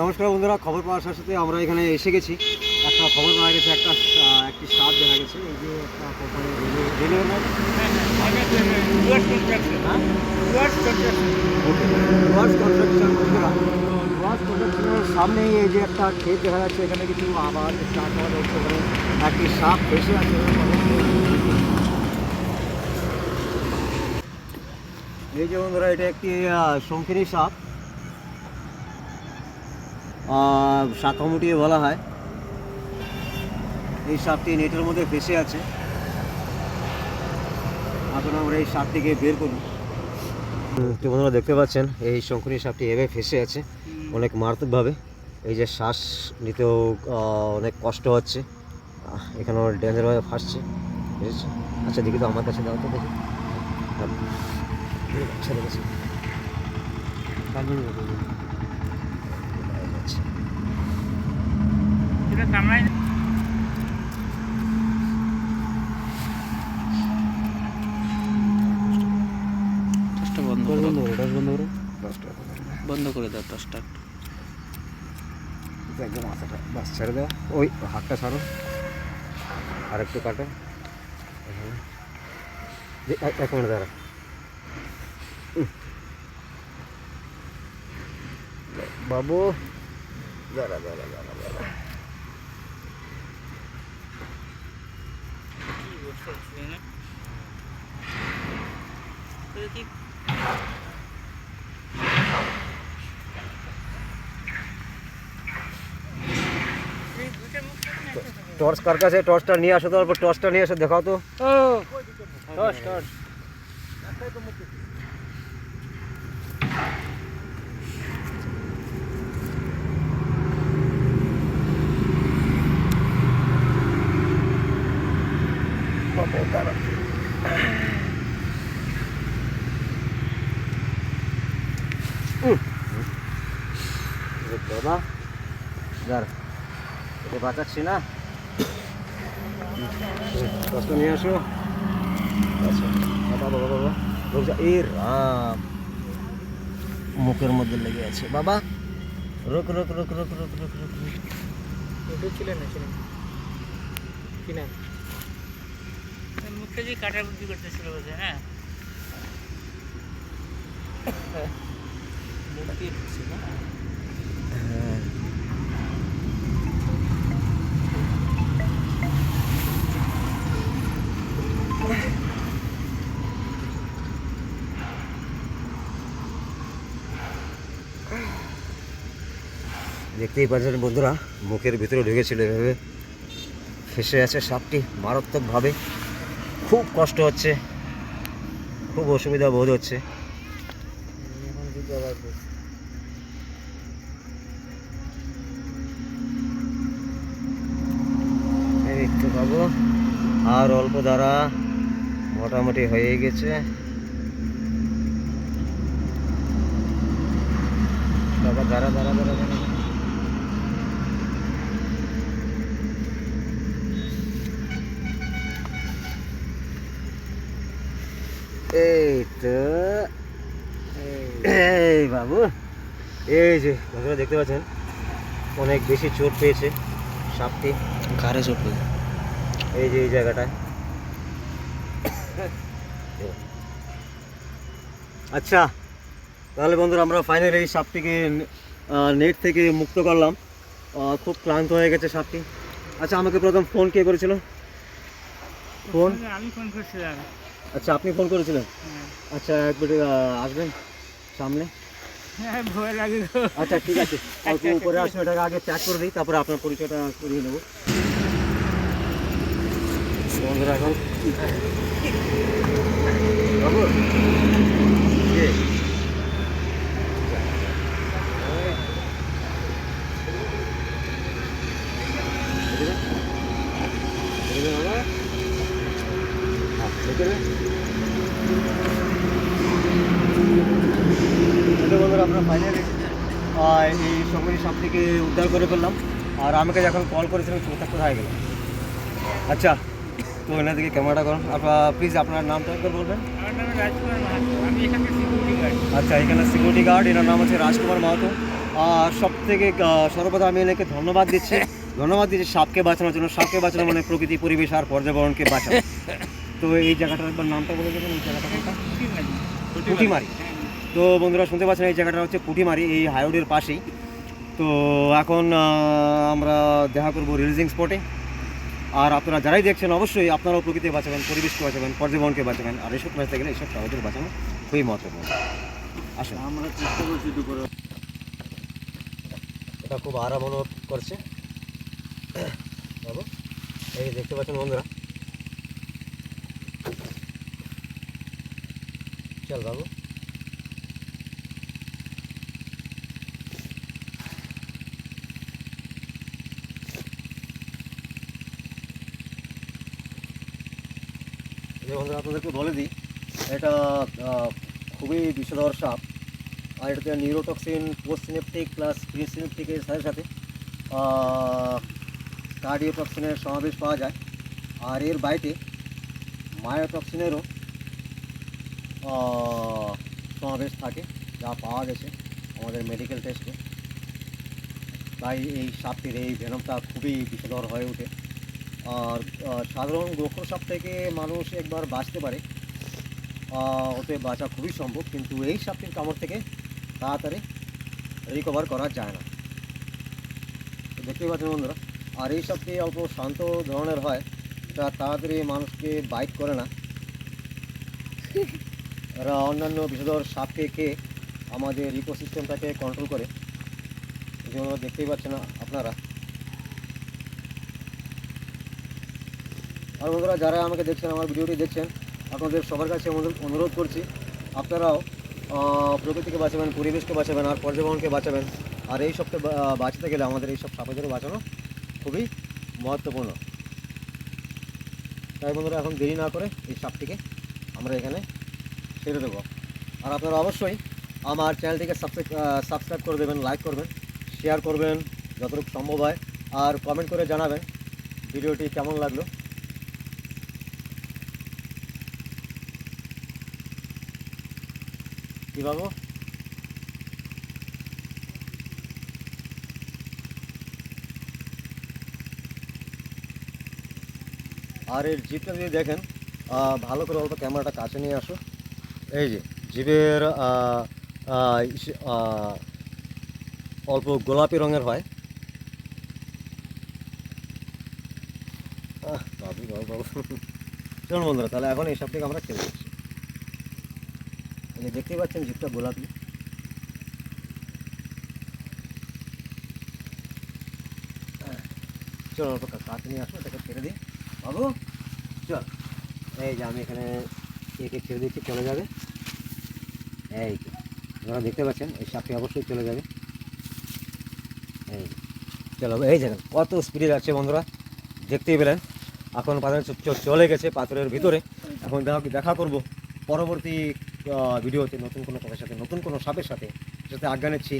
নমস্কার বন্ধুরা খবর পাওয়ার সাথে সাথে আমরা এখানে এসে গেছি। একটা খবর পাওয়া গেছে একটা একটি সাপ দেখা গেছে এই যে একটা কোম্পানি রেলওয়ে না ওয়ার্স কনস্ট্রাকশন বন্ধুরা। ওয়ার্স কনস্ট্রাকশনের সামনে এই যে একটা ক্ষেত দেখা যাচ্ছে এখানে কিছু আবার একটি সাপ ফেসে আছে। এই যে বন্ধুরা এটা একটি আহ, শঙ্খিনী সাপ। শাখামুটিয়ে বলা হয়। এই সাপটি নেটের মধ্যে ফেসে আছে। এখন আমরা এই সাপটিকে বের করি। তো দেখতে পাচ্ছেন, এই শঙ্কুনি সাপটি এভাবে ফেসে আছে, অনেক মারাত্মকভাবে। এই যে শ্বাস নিতেও অনেক কষ্ট হচ্ছে। এখানেও ডেঞ্জারভাবে ফাঁসছে আচ্ছা দেখি তো আমার কাছে দাও তো দেখি। আচ্ছা দেখেছি। টসটা বন্ধ বন্ধ করো করো। টস বন্ধ করো বন্ধ করে দাও টসটা একদম মাথাটা বাস ছেড়ে দাও। ওই হাতটা ছাড়ো। আর একটু কাটো এক- এক মিনিট দাঁড়া। বাবু। ज़रा ज़रा ज़रा ज़रा टॉर्च कर कैसे टॉर्च टर्न नहीं आ सकता और टॉर्च टर्न नहीं आ देखा तो। टॉर्च टॉर्च দাঁড়া বাবা দাঁড়া এটা বাঁচাচ্ছি না দশটা নিয়ে আসো আচ্ছা বাবা বাবা বাবা রোগজা এ রাম মুখের মধ্যে লেগে আছে বাবা রোক রোক রোক রোক রোক রোক রোক ছিলেন না ছিলেন কিনা করতেছিল হ্যাঁ। দেখতেই পাচ্ছেন বন্ধুরা মুখের ভিতরে ঢুকেছিল এভাবে ফেসে আছে সাপটি মারাত্মকভাবে খুব কষ্ট হচ্ছে। খুব অসুবিধা বোধ হচ্ছে। দেখতে পাবো আর অল্প দ্বারা মোটামুটি হয়ে গেছে। তারপর দ্বারা দ্বারা দ্বারা। এই বাবু। এই যে বন্ধুরা দেখতে পাচ্ছেন অনেক বেশি চোট পেয়েছে সাপটি। ঘাড়ে চোট পেয়েছে। এই যে এই জায়গাটায়। আচ্ছা তাহলে বন্ধুরা আমরা ফাইনালি এই সাপটিকে নেট থেকে মুক্ত করলাম। খুব ক্লান্ত হয়ে গেছে সাপটি। আচ্ছা আমাকে প্রথম ফোন কে করেছিল? ফোন আমি ফোন করছিলাম। আচ্ছা আপনি ফোন করেছিলেন? হ্যাঁ। আচ্ছা একবার আহ, আসবেন সামনে। ভয় লাগে গো আচ্ছা ঠিক আছে। অল্প উপরে আসুন এটাকে আগে প্যাক করে দিই তারপরে আপনার পরিচয়টা করিয়ে নেব। বন্ধুরা এখন বাবু কে? এদিকে? এদিকে বাবা? হ্যাঁ, এদিকে? তাহলে বন্ধুরা আমরা ফাইনালি এই সময় সাপটিকে উদ্ধার করে ফেললাম। আর আমাকে যখন কল করেছিলেন সেটা কোথায় গেলাম আচ্ছা তো এনার দিকে ক্যামেরাটা করুন আপনার প্লিজ আপনার নামটা একবার বলবেন। আচ্ছা এখানে সিকিউরিটি গার্ড এনার নাম হচ্ছে রাজকুমার মাহাতো। আর সব থেকে সর্বদা আমি এনাকে ধন্যবাদ দিচ্ছি। ধন্যবাদ দিচ্ছি সাপকে বাঁচানোর জন্য। সাপকে বাঁচানো মানে প্রকৃতি পরিবেশ আর পর্যাবরণকে বাঁচানো। তো এই জায়গাটার একবার নামটা বলে দেবেন এই জায়গাটা কোনটা পুঁটিমারি তো বন্ধুরা শুনতে পাচ্ছেন এই জায়গাটা হচ্ছে পুঁটিমারি এই হাইরোডের পাশেই। তো এখন আমরা দেখা করব রিলিজিং স্পটে আর আপনারা যারাই দেখছেন অবশ্যই আপনারাও প্রকৃতি বাঁচাবেন পরিবেশকে বাঁচাবেন পর্যাবরণকে বাঁচাবেন আর এসব বাঁচতে গেলে এসব সহজে বাঁচানো খুবই মহত্বপূর্ণ। আসুন। আমরা চেষ্টা করছি দুপুরে। এটা খুব আরাম অনুভব করছে। বাবু এই দেখতে পাচ্ছেন বন্ধুরা। চল বাবু। যে আপনাদেরকে বলে দিই, এটা খুবই বিষধর সাপ। আর এটাতে neurotoxin post synaptic plus pre সিনেপটিকের সাথে সাথে কার্ডিওটক্সিনের সমাবেশ পাওয়া যায়। আর এর বাইরে মায়োটক্সিনেরও সমাবেশ থাকে, যা পাওয়া গেছে আমাদের মেডিকেল টেস্টে তাই এই সাপটির এই ভেনমটা খুবই বিষধর হয়ে ওঠে। আর সাধারণ গোখর সাপ থেকে মানুষ একবার বাঁচতে পারে। ওতে বাঁচা খুবই সম্ভব, কিন্তু এই সাপটির কামড় থেকে তাড়াতাড়ি রিকভার করা যায় না। তো দেখতেই পাচ্ছেন বন্ধুরা, আর এই সাপটি অল্প শান্ত ধরনের হয় এটা তাড়াতাড়ি মানুষকে বাইট করে না। এরা অন্যান্য বিষধর সাপকে খেয়ে আমাদের ইকোসিস্টেমটাকে কন্ট্রোল করে। যেগুলো দেখতেই পাচ্ছেন আপনারা। আর বন্ধুরা, যারা আমাকে দেখছেন, আমার ভিডিওটি দেখছেন, আপনাদের সবার কাছে অনুরোধ- করছি, আপনারাও প্রকৃতিকে বাঁচাবেন, পরিবেশকে বাঁচাবেন, আর পর্যাবরণকে বাঁচাবেন। আর এই সবকে বাঁচতে গেলে আমাদের এই সব সাপেদেরও বাঁচানো খুবই মহত্বপূর্ণ। তাই বন্ধুরা, এখন দেরি না করে এই সাপটিকে আমরা এখানে ছেড়ে দেবো। আর আপনারা অবশ্যই আমার চ্যানেলটিকে সাবস্ক্রাইব করে দেবেন, লাইক করবেন, শেয়ার করবেন, যতটুকু সম্ভব হয়। আর কমেন্ট করে জানাবেন ভিডিওটি কেমন লাগল। কি বাবু আর এর জিপটা যদি দেখেন ভালো করে অল্প ক্যামেরাটা কাছে নিয়ে আসো। এই যে, জিপের অল্প গোলাপি রঙের হয়। চলুন বন্ধুরা, তাহলে এখন এই থেকে আমরা ছেড়ে দিচ্ছি এই যে দেখতেই পাচ্ছেন জিপটা গোলাপি। চলো অল্প কা- কাছে নিয়ে আসো এটাকে ছেড়ে দিই। বাবু, চল। এই যে আমি এখানে একে ছেড়ে দিচ্ছি, চলে যাবে। এই আপনারা দেখতে পাচ্ছেন, এই সাপটি অবশ্যই চলে যাবে। এই। চলো, এই দেখেন, কত স্পিডে যাচ্ছে বন্ধুরা। দেখতেই পেলেন, এখন পাথরের চলে গেছে পাথরের ভিতরে। এখন দেখা দেখা করব। পরবর্তী ভিডিওতে নতুন কোনো কথার সাথে, নতুন কোনো সাপের সাথে সাথে আজ্ঞা নিচ্ছি।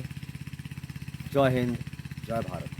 জয় হিন্দ, জয় ভারত।